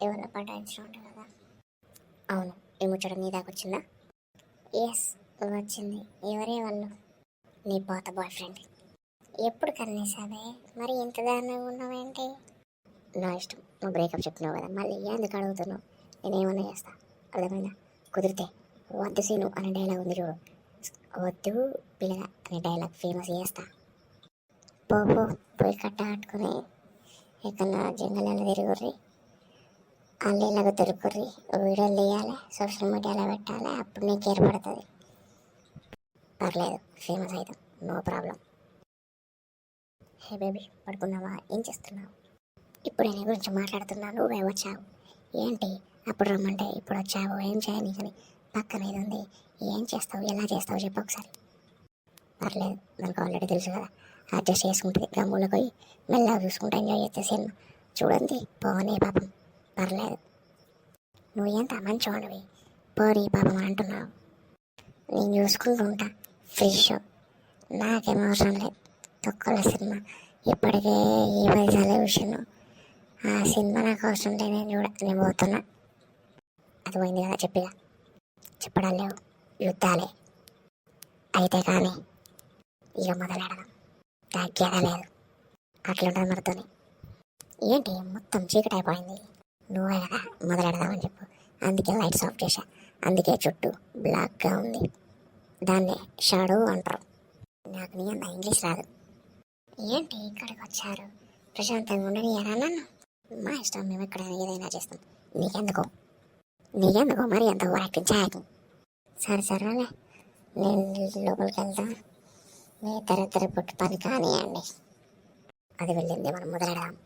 ఎవరిన పటాయించిన ఉంటావు కదా. అవును ఈ ముచ్చట నీ దాకా వచ్చిందా? ఎస్ వచ్చింది. ఎవరే వాళ్ళు? నీ పాత బాయ్ ఫ్రెండ్ ఎప్పుడు కన్నేసావే మరి ఇంత దారుణంగా ఉన్నావేంటి నా ఇష్టం. నువ్వు బ్రేకప్ చెప్తున్నావు కదా మళ్ళీ ఎందుకు అడుగుతున్నావు? నేనేమన్నా చేస్తా? అర్థమైందా? కుదిరితే వద్దు సీను అనే డైలాగ్ ఉంది చూడు. వద్దు పిల్లగా అనే డైలాగ్ ఫేమస్ చేస్తా. పో పో పోయి కట్ట కట్టుకుని ఎక్కడ జంగలలో తిరుగుర్రి అల్లేలాగా దొరుకుర్రి. వీడియోలు తీయాలి సోషల్ మీడియాలో పెట్టాలి అప్పుడు నీకు ఏర్పడుతుంది. పర్లేదు ఫేమస్ అవుతాం నో ప్రాబ్లం. హే బేబీ పడుకున్నావా? ఏం చేస్తున్నావు? ఇప్పుడు నీ గురించి మాట్లాడుతున్నాను నువ్వే వచ్చావు. ఏంటి? అప్పుడు రమ్మంటే ఇప్పుడు వచ్చావు ఏం చేయాలి కానీ పక్కన ఇది ఉంది? ఏం చేస్తావు? ఎలా చేస్తావు? చెప్పు ఒకసారి. పర్లేదు మనకు ఆల్రెడీ తెలుసు కదా. అడ్జస్ట్ చేసుకుంటుంది గమ్ములకు పోయి మెల్లగా చూసుకుంటా ఎంజాయ్ చేస్తే సినిమా. చూడండి పోనీ పాపం. పర్లేదు. నువ్వు ఎంత మంచివాడివి పోనీ పాపం అంటున్నావు. నేను చూసుకుంటూ ఉంటా ఫ్రెష్ నాకేం అవసరం లేదు. తొక్కల సినిమా. ఇప్పటికే ఈ పైసలే చూసాను ఆ సినిమా నాకు అవసరం లేదు నేను చూడ నేను పోతున్నా. అది పోయింది కదా చెప్పిగా చెప్పడం లేవు. యుద్ధాలే. అయితే కానీ ఇక మొదలెడదాం. తగ్గేదా లేదు. అట్లుంటుంది మనతోని ఏంటి మొత్తం చీకటి అయిపోయింది నువ్వు కదా మొదలెడదామని చెప్పు. అందుకే లైట్స్ ఆఫ్ చేశా. అందుకే చుట్టూ బ్లాక్గా ఉంది. దాన్ని షాడో అంటారు. నాకు నీ అంత ఇంగ్లీష్ రాదు. ఏంటి ఇక్కడికి వచ్చారు ప్రశాంతంగా ఉండని నన్ను? మా ఇష్టం మేము ఇక్కడ ఏదైనా చేస్తాం. నీకెందుకో? నీకెందుకో? మరి ఎంత యాక్టింగ్ సరే సరేలే నేను లోపలికి వెళ్తా. మీ ఇద్దరు పుట్టి పుట్టు పని కానివ్వండి అది వెళ్ళింది మనం మొదలెడదాం.